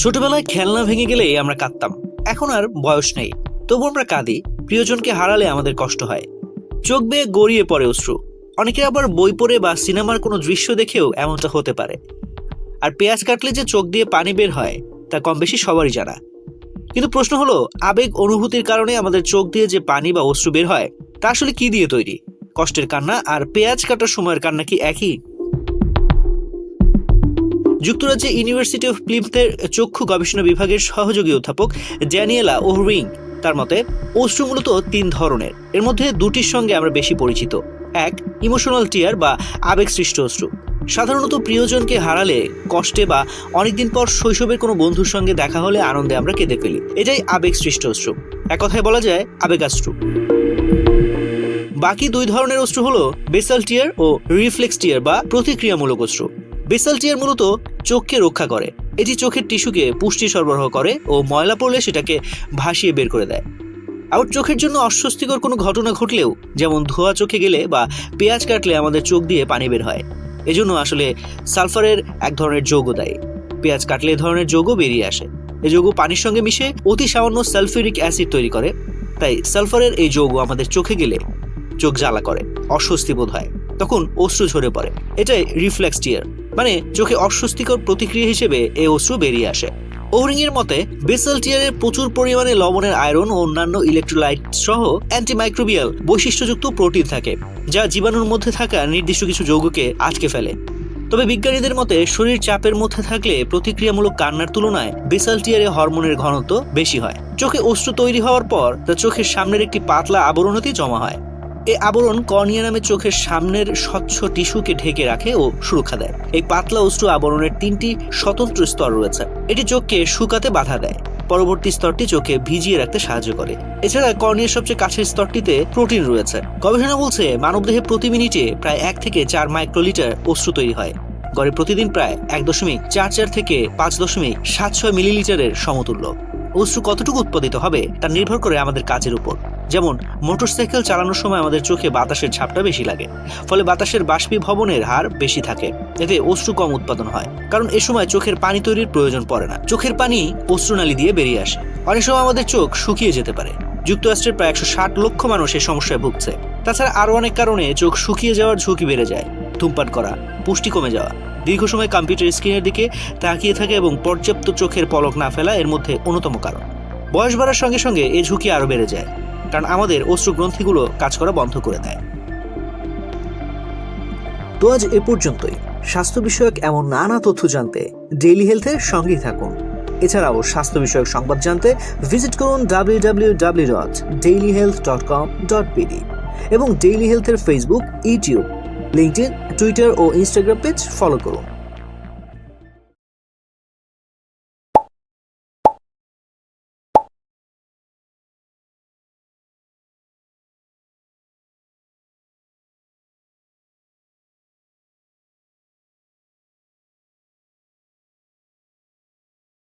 ছোটবেলায় খেলনা ভেঙে গেলেই আমরা কাঁদতাম। এখন আর বয়স নেই। তবু আমরা কাঁদি। প্রিয়জনকে হারালে আমাদের কষ্ট হয়। চোখ বেয়ে গড়িয়ে পড়ে অশ্রু। অনেকে আবার বই পড়ে বা সিনেমার কোনো দৃশ্য দেখেও এমনটা হতে পারে। আর পেঁয়াজ কাটলে যে চোখ দিয়ে পানি বের হয়, তা কম বেশি সবারই জানা। কিন্তু প্রশ্ন হলো, আবেগ অনুভূতির কারণে আমাদের চোখ দিয়ে যে পানি বা অশ্রু বের হয়, তা আসলে কি দিয়ে তৈরি? কষ্টের কান্না আর পেঁয়াজ কাটার সময়ের কান্না কি একই? যুক্তরাজ্যে ইউনিভার্সিটি অফ প্লিমথের চক্ষু গবেষণা বিভাগের সহযোগী অধ্যাপক ড্যানিয়েলা ওহরিং তার মতে, অশ্রু মূলত তিন ধরনের। এর মধ্যে দুটির সঙ্গে আমরা বেশি পরিচিত। এক ইমোশনাল টিয়ার বা আবেগসৃষ্ট অশ্রু। সাধারণত প্রিয়জনকে হারালে, কষ্টে বা অনেকদিন পর শৈশবের কোনো বন্ধুর সঙ্গে দেখা হলে আনন্দে আমরা কেঁদে ফেলি। এটাই আবেগ সৃষ্ট অশ্রু। এক কথায় বলা যায়, আবেগাশ্রু। বাকি দুই ধরনের অশ্রু হলো বেসাল টিয়ার ও রিফ্লেক্স টিয়ার বা প্রতিক্রিয়ামূলক অশ্রু। বেসাল টিয়ার মূলত চোখকে রক্ষা করে। এটি চোখের টিস্যুকে পুষ্টি সরবরাহ করে ও ময়লা পড়লে সেটাকে ভাসিয়ে বের করে দেয়। আবার চোখের জন্য অস্বস্তিকর কোনো ঘটনা ঘটলেও, যেমন ধোয়া চোখে গেলে বা পেঁয়াজ কাটলে আমাদের চোখ দিয়ে পানি বের হয়। এজন্য আসলে সালফারের এক ধরনের যৌগ দেয়। পেঁয়াজ কাটলে এ ধরনের যৌগ বেরিয়ে আসে। এই যৌগ পানির সঙ্গে মিশে অতি সামান্য সালফিউরিক অ্যাসিড তৈরি করে। তাই সালফারের এই যৌগ আমাদের চোখে গেলে চোখ জ্বালা করে, অস্বস্তি বোধ হয়। তখন অশ্রু ঝরে পড়ে। এটাই রিফ্লেক্স টিয়ার। মানে চোখে অস্বস্তিকর প্রতিক্রিয়া হিসেবে এই অশ্রু বেরিয়ে আসে। ওহরিং এর মতে, বেসাল টিয়ারে প্রচুর পরিমাণে লবণের আয়রন ও অন্যান্য ইলেকট্রোলাইট সহ অ্যান্টিমাইক্রোবিয়াল বৈশিষ্ট্যযুক্ত প্রোটিন থাকে, যা জীবাণুর মধ্যে থাকা নির্দিষ্ট কিছু যৌগকে আটকে ফেলে। তবে বিজ্ঞানীদের মতে, শরীর চাপের মধ্যে থাকলে প্রতিক্রিয়ামূলক কান্নার তুলনায় বেসাল টিয়ারে হরমোনের ঘনত্ব বেশি হয়। চোখে অশ্রু তৈরি হওয়ার পর, তা চোখের সামনের একটি পাতলা আবরণতেই জমা হয়। এই আবরণ কর্নিয়া নামে চোখের সামনের স্বচ্ছ টিস্যুকে ঢেকে রাখে ও সুরক্ষা দেয়। এই পাতলা অশ্রু আবরণের তিনটি স্বতন্ত্র স্তর রয়েছে। এটি চোখকে শুকাতে বাধা দেয়। পরবর্তী স্তরটি চোখে ভিজিয়ে রাখতে সাহায্য করে। এছাড়া কর্নিয়ার সবচেয়ে কাছের স্তরটিতে প্রোটিন রয়েছে। গবেষণা বলছে, মানবদেহে প্রতি মিনিটে প্রায় এক থেকে চার মাইক্রোলিটার অশ্রু তৈরি হয়। গড়ে প্রতিদিন প্রায় এক দশমিক চার চার থেকে পাঁচ দশমিক সাত ছয় মিলিলিটারের সমতুল্য। অশ্রু কতটুকু উৎপাদিত হবে, তা নির্ভর করে আমাদের কাজের উপর। যেমন, মোটরসাইকেল চালানোর সময় আমাদের চোখে বাতাসের ঝাপটা বেশি লাগে, ফলে বাতাসের বাষ্পীভবনের হার বেশি থাকে। এতে অশ্রু কম উৎপাদন হয়, কারণ এ সময় চোখের পানি তৈরির প্রয়োজন পড়ে না। চোখের পানি অশ্রুনালী দিয়ে বেরিয়ে আসে। অনেক সময় আমাদের চোখ শুকিয়ে যেতে পারে। যুক্তরাষ্ট্রের প্রায় একশো ষাট লক্ষ মানুষ এই সমস্যায় ভুগছে। তাছাড়া আরও অনেক কারণে চোখ শুকিয়ে যাওয়ার ঝুঁকি বেড়ে যায়। ধূমপান করা, পুষ্টি কমে যাওয়া, দীর্ঘ সময় কম্পিউটার স্ক্রিনের দিকে তাকিয়ে থাকে এবং পর্যাপ্ত চোখের পলক না ফেলা এর মধ্যে অন্যতম কারণ। বয়স বাড়ার সঙ্গে সঙ্গে এই ঝুঁকি আরও বেড়ে যায়। কারণ আমাদের অশ্রু গ্রন্থিগুলো কাজ করা বন্ধ করে দেয়। তো আজ এ পর্যন্তই। স্বাস্থ্য বিষয়ক এমন নানা তথ্য জানতে ডেইলি হেলথের সঙ্গেই থাকুন। এছাড়াও স্বাস্থ্য বিষয়ক সংবাদ জানতে ভিজিট করুন বিডি এবং ডেইলি হেলথের ফেসবুক ইউটিউব লিঙ্কডিন টুইটার ও ইনস্টাগ্রাম পেজ ফলো করুন।